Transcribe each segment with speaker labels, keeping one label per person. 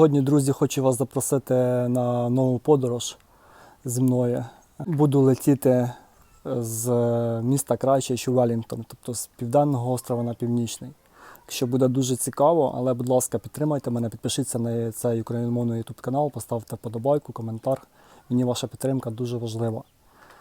Speaker 1: Сьогодні, друзі, хочу вас запросити на нову подорож зі мною. Буду летіти з міста Крайчич у Велінгтон, тобто з південного острова на північний. Якщо буде дуже цікаво, але, будь ласка, підтримайте мене, підпишіться на цей україномовний YouTube канал, поставте подобайку, коментар. Мені ваша підтримка дуже важлива.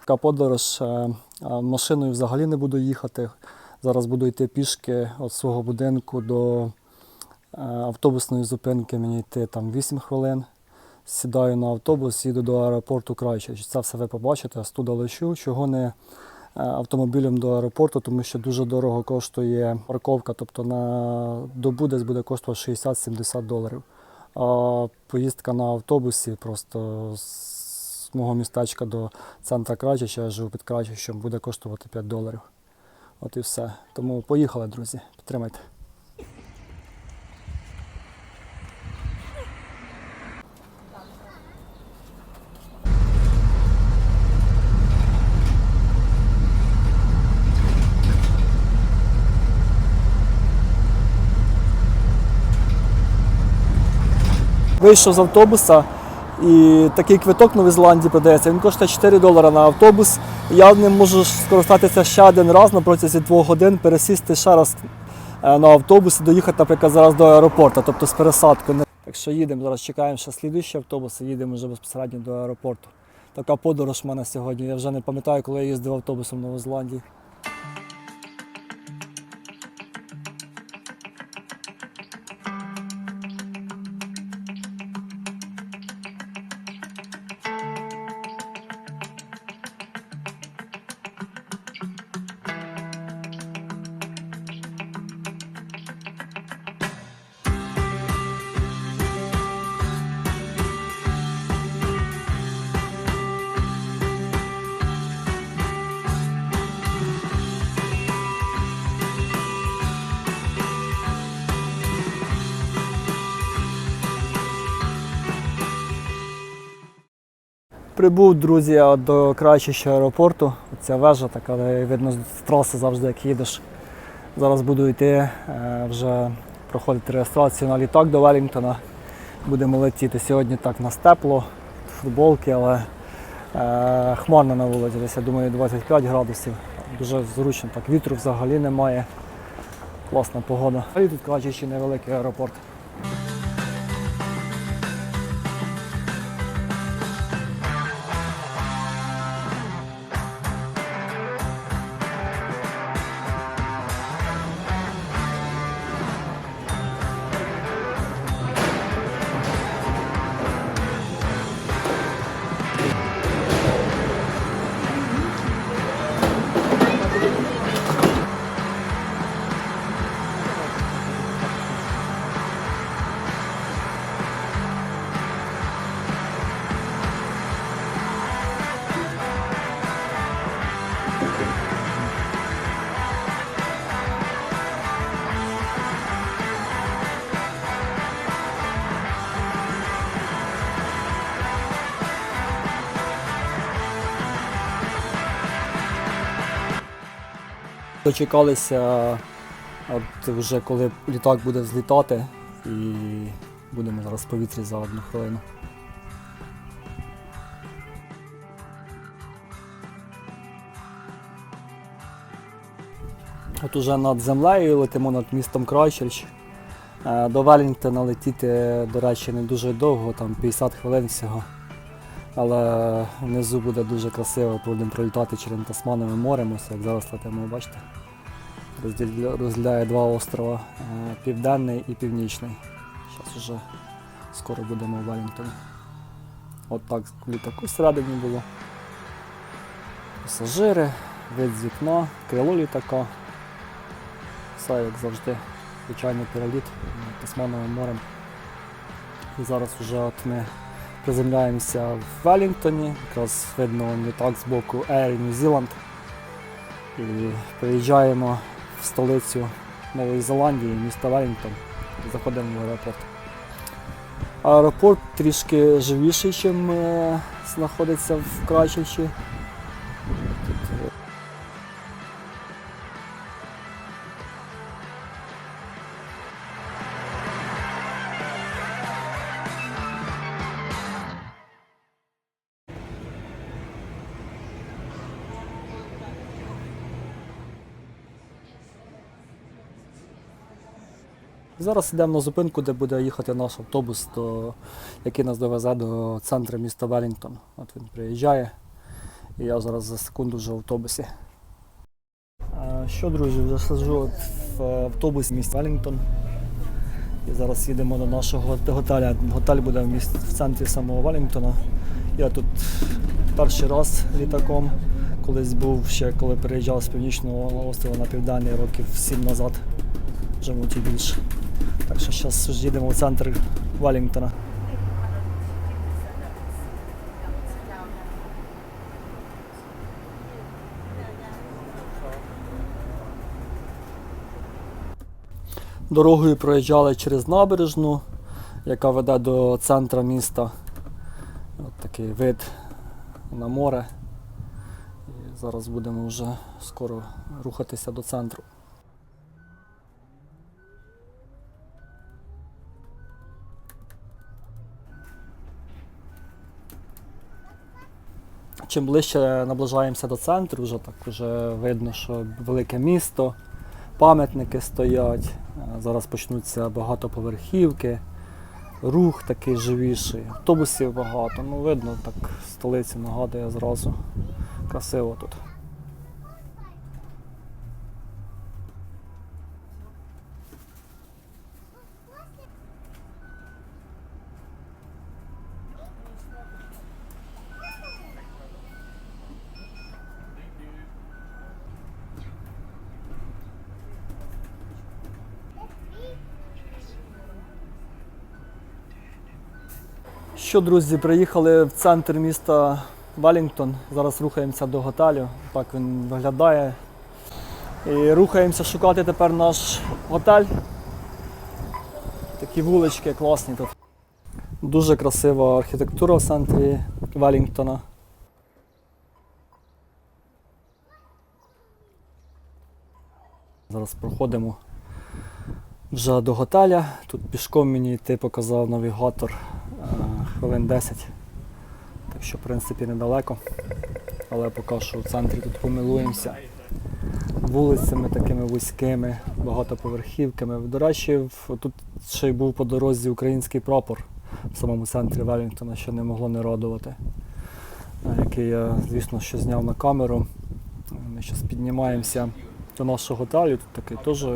Speaker 1: Така подорож е, е, машиною взагалі не буду їхати. Зараз буду йти пішки від свого будинку до е, автобусної зупинки. Мені йти там 8 хвилин. Сідаю на автобус, їду до аеропорту Крайчич. Це все ви побачите, туди лечу. Чого не е, автомобілем до аеропорту, тому що дуже дорого коштує парковка, тобто на добу десь буде коштувати 60-70 доларів. А поїздка на автобусі просто з мого містечка до центра Крайчича, я живу під Крайчичем, буде коштувати 5 доларів. От і все. Тому поїхали, друзі, підтримайте. Вийшов з автобуса і такий квиток в Новій Зеландії продається. Він коштує 4 долари на автобус. Я ним можу скористатися ще один раз на протязі двох годин, пересісти ще раз е, на автобус і доїхати, наприклад, зараз до аеропорту, тобто з пересадкою. Так що їдемо, зараз чекаємо ще слідуючий автобус і їдемо вже безпосередньо до аеропорту. Така подорож в мене сьогодні. Я вже не пам'ятаю, коли я їздив автобусом в Нову Прибув, друзі, до Крайчища аеропорту. Ця вежа така, видно з траси завжди, як їдеш. Зараз буду йти е, вже проходити реєстрацію на літак до Велінгтона. Будемо летіти. Сьогодні так у нас тепло, футболки, але е, хмарно на вулиці. Десь, я думаю, 25 градусів. Дуже зручно, так вітру взагалі немає. Класна погода. І тут Крайчищі невеликий аеропорт. Дочекалися, от вже коли літак буде злітати, і будемо зараз в повітрі за одну хвилину. От уже над землею летимо над містом Крайчерч. Е, До Велінгтона летіти, до речі, не дуже довго, там 50 хвилин всього. Але внизу буде дуже красиво, будемо пролітати через Тасмановим морем, ось як зараз летимо, бачите. Розділя- Розділяє два острова, е, південний і північний. Зараз вже скоро будемо в Велінгтоні. От так літаку всередині було. Пасажири, вид з вікна, крило літака. Все як завжди. Звичайний переліт Тасмановим морем. І зараз вже от ми приземляємося в Велінгтоні, якраз видно літак з боку Air New Zealand. І приїжджаємо в столицю Нової Зеландії, міста Велінгтон. Заходимо в аеропорт. Аеропорт трішки живіший, ніж знаходиться в Крайчичі. Зараз йдемо на зупинку, де буде їхати наш автобус, до, який нас довезе до центру міста Велінгтон. От він приїжджає, і я зараз за секунду вже в автобусі. Що, друзі, вже сиджу в автобусі міста Велінгтон. І зараз їдемо до нашого готеля. Готель буде в, міст, в центрі самого Велінгтона. Я тут перший раз літаком. Колись був ще коли переїжджав з північного острова на південний років сім назад, вже мабуть більше. Так що зараз їдемо в центр Велінгтона. Дорогою проїжджали через набережну, яка веде до центра міста. От такий вид на море. І зараз будемо вже скоро рухатися до центру. Чим ближче наближаємося до центру, вже так вже видно, що велике місто, пам'ятники стоять. Е, Зараз почнуться багатоповерхівки, рух такий живіший, автобусів багато. Ну, видно, так столиці нагадує зразу. Красиво тут. Що, друзі, приїхали в центр міста Велінгтон. Зараз рухаємося до готелю. Так він виглядає. І рухаємося шукати тепер наш готель. Такі вулички класні тут. Дуже красива архітектура в центрі Велінгтона. Зараз проходимо вже до готеля. Тут пішком мені йти показав навігатор е, хвилин 10. Так що, в принципі, недалеко. Але поки що в центрі тут помилуємося. Вулицями такими вузькими, багатоповерхівками. До речі, тут ще й був по дорозі український прапор в самому центрі Велінгтона, що не могло не радувати. Який я, звісно, що зняв на камеру. Ми зараз піднімаємося до нашого готелю. Тут такий теж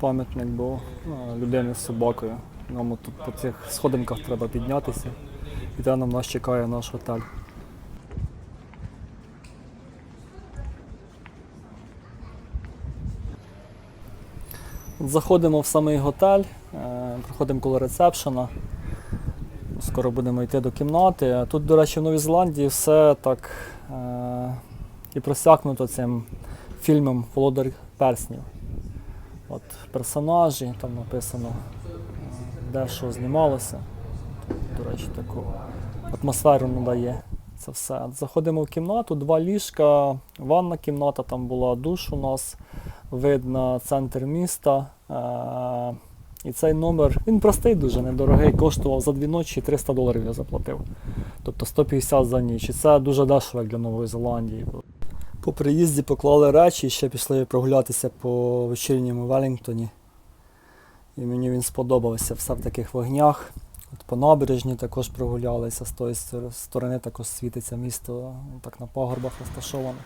Speaker 1: пам'ятник був ну, людини з собакою. Нам тут по цих сходинках треба піднятися. І там нас чекає наш готель. Заходимо в самий готель, е, проходимо коло ресепшена. Скоро будемо йти до кімнати. Тут, до речі, в Новій Зеландії все так е, і просякнуто цим фільмом Володар перснів. От персонажі, там написано, де що знімалося. До речі, таку атмосферу надає це все. Заходимо в кімнату, два ліжка, ванна кімната, там була душ у нас, видно центр міста. Е, І цей номер, він простий, дуже недорогий, коштував за дві ночі 300 доларів я заплатив. Тобто 150 за ніч. І це дуже дешево для Нової Зеландії. По приїзді поклали речі і ще пішли прогулятися по вечірньому Велінгтоні. І мені він сподобався все в таких вогнях. От по набережні також прогулялися, з тої сторони також світиться місто, так на пагорбах розташоване.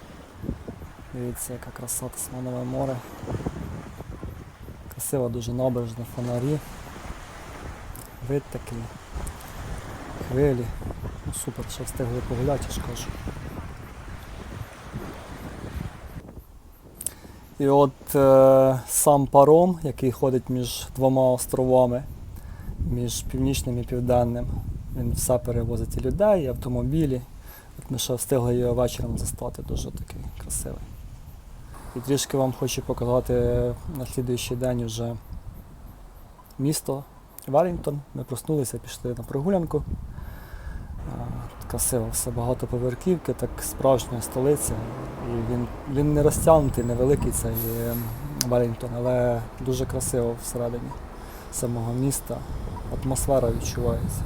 Speaker 1: Дивіться, яка краса Тасманове море. Красива дуже набережна, фонарі. Вид такий. Хвилі. Ну, супер, що встигли погуляти, я кажу. І от е, сам паром, який ходить між двома островами, між північним і південним, він все перевозить і людей, і автомобілі. От ми ще встигли його вечором застати, дуже такий красивий. І трішки вам хочу показати на слідуючий день вже місто Велінгтон. Ми проснулися, пішли на прогулянку. Красиво, все багатоповерхівки, так справжня столиця. І він, він не розтягнутий, невеликий цей е, Велінгтон, але дуже красиво всередині самого міста. Атмосфера відчувається.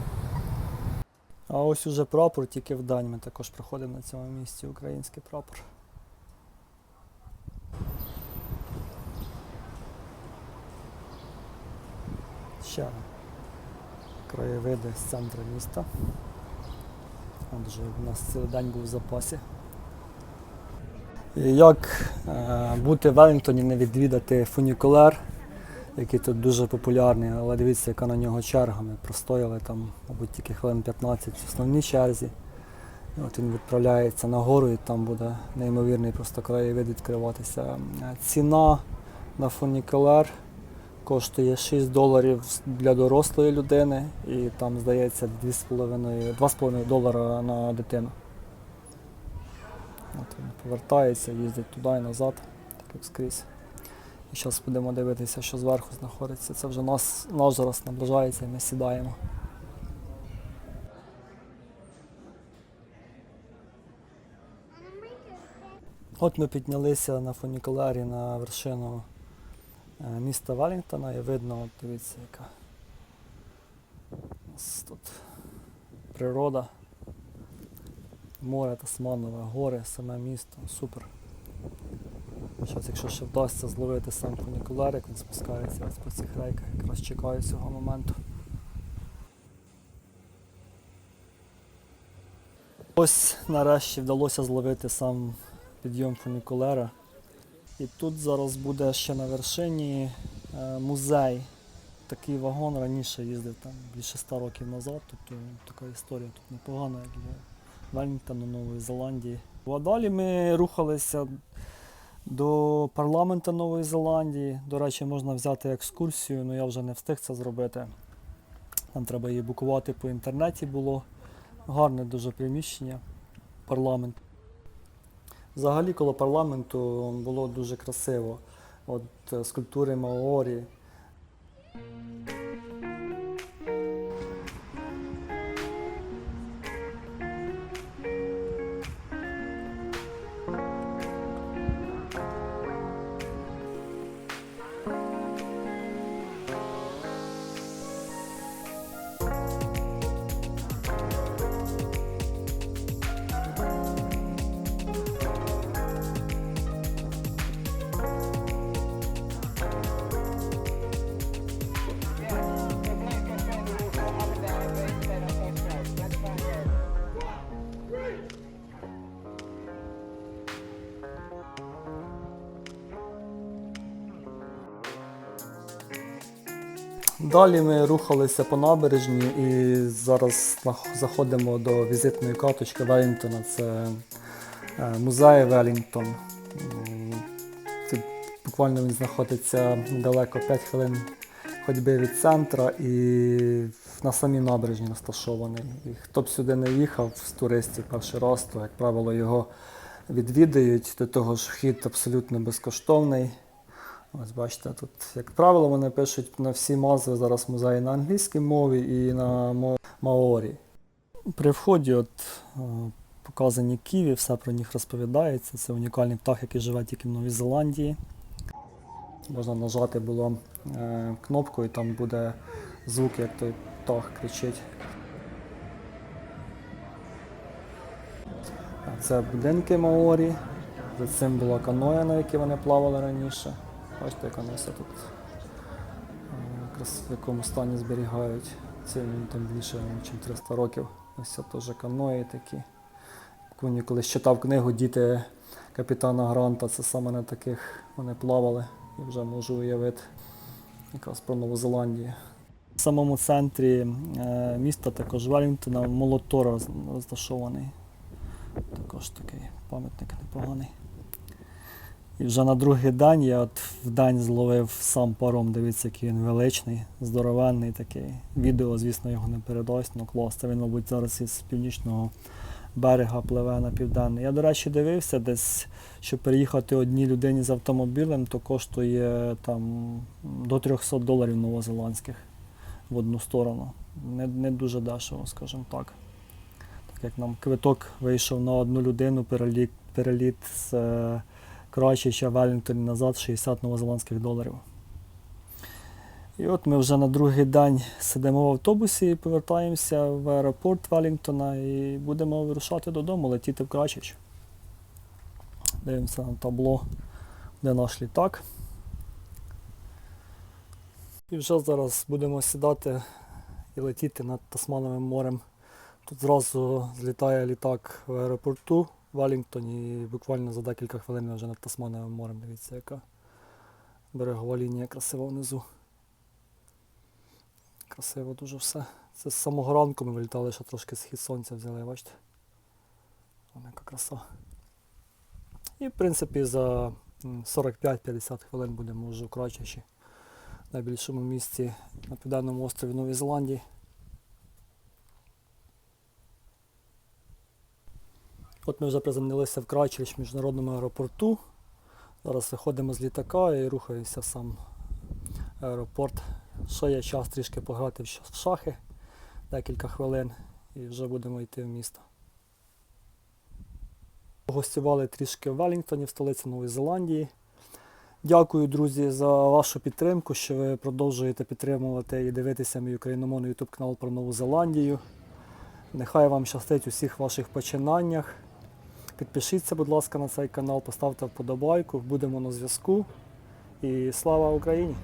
Speaker 1: А ось уже прапор, тільки вдень ми також проходимо на цьому місці український прапор. ще краєвиди з центру міста. Отже, у нас цілий день був в запасі. Як е, бути в Велінгтоні, і не відвідати фунікулер, який тут дуже популярний, але дивіться, яка на нього черга. Ми простояли там, мабуть, тільки хвилин 15 в основній черзі. І от він відправляється нагору і там буде неймовірний просто краєвид відкриватися. Ціна на фунікулер коштує 6 доларів для дорослої людини і там, здається, 2,5 2,5 долара на дитину. От він повертається, їздить туди і назад, так як скрізь. І зараз будемо дивитися, що зверху знаходиться. Це вже нас, наш зараз наближається і ми сідаємо. От ми піднялися на фунікулері на вершину міста Велінгтона і видно, от дивіться, яка тут природа, море, Тасманове, гори, саме місто. Супер. Зараз, якщо ще вдасться зловити сам фунікулер, як він спускається ось по цих рейках, якраз чекаю цього моменту. Ось нарешті вдалося зловити сам підйом фунікулера. І тут зараз буде ще на вершині е, музей. Такий вагон раніше їздив там більше 100 років назад, тобто така історія тут непогана, як для Велінгтона, Нової Зеландії. А далі ми рухалися до парламенту Нової Зеландії. До речі, можна взяти екскурсію, але я вже не встиг це зробити. Нам треба її букувати по інтернеті було. Гарне дуже приміщення, парламент. Взагалі коло парламенту було дуже красиво. От е, скульптури Маорі. Далі ми рухалися по набережні і зараз заходимо до візитної карточки Велінгтона. Це е, музей Велінгтон. Буквально він знаходиться недалеко 5 хвилин ходьби від центра і на самій набережні розташований. І хто б сюди не їхав з туристів перший раз, то, як правило, його відвідають. До того ж, вхід абсолютно безкоштовний. Ось бачите, тут, як правило, вони пишуть на всі назви зараз музеї на англійській мові і на маорі. При вході от, е, показані ківі, все про них розповідається. Це унікальний птах, який живе тільки в Новій Зеландії. Можна нажати було е, кнопку і там буде звук, як той птах кричить. Це будинки Маорі. За цим була каноя, на якій вони плавали раніше. Бачите, як вони все тут е, якраз в якому стані зберігають. Це він там більше, ніж 300 років. Ось це теж каної такі. Коли колись читав книгу Діти капітана Гранта, це саме на таких вони плавали. І вже можу уявити якраз про Нову Зеландію. В самому центрі е, міста також Велінгтона молотор розташований. Також такий пам'ятник непоганий. І вже на другий день я от в день зловив сам паром, дивіться, який він величний, здоровенний такий. Відео, звісно, його не передасть, ну клас. Це він, мабуть, зараз із північного берега пливе на південний. Я, до речі, дивився десь, щоб переїхати одній людині з автомобілем, то коштує там до 300 доларів новозеландських в одну сторону. Не, не дуже дешево, скажімо так. Так як нам квиток вийшов на одну людину, переліт, переліт з е, Крайчича Велінгтон назад 60 новозеландських доларів. І от ми вже на другий день сидимо в автобусі повертаємося в аеропорт Велінгтона і будемо вирушати додому, летіти в Крайчич. Дивимося на табло, де наш літак. І вже зараз будемо сідати і летіти над Тасмановим морем. Тут зразу злітає літак в аеропорту в Велінгтоні і буквально за декілька хвилин вже над Тасмановим морем. Дивіться, яка берегова лінія красива внизу. Красиво дуже все. Це з самого ранку ми вилітали, ще трошки схід сонця взяли, бачите. Вона яка краса. І в принципі за 45-50 хвилин будемо вже в Крачачі, найбільшому місці на південному острові Нової Зеландії. От ми вже приземлилися в Крачевич міжнародному аеропорту. Зараз виходимо з літака і рухаємося в сам аеропорт. Ще є час трішки пограти в шахи декілька хвилин і вже будемо йти в місто. Гостювали трішки в Велінгтоні, в столиці Нової Зеландії. Дякую, друзі, за вашу підтримку, що ви продовжуєте підтримувати і дивитися мій україномовний YouTube канал про Нову Зеландію. Нехай вам щастить у всіх ваших починаннях. Підпишіться, будь ласка, на цей канал, поставте вподобайку, будемо на зв'язку. І слава Україні!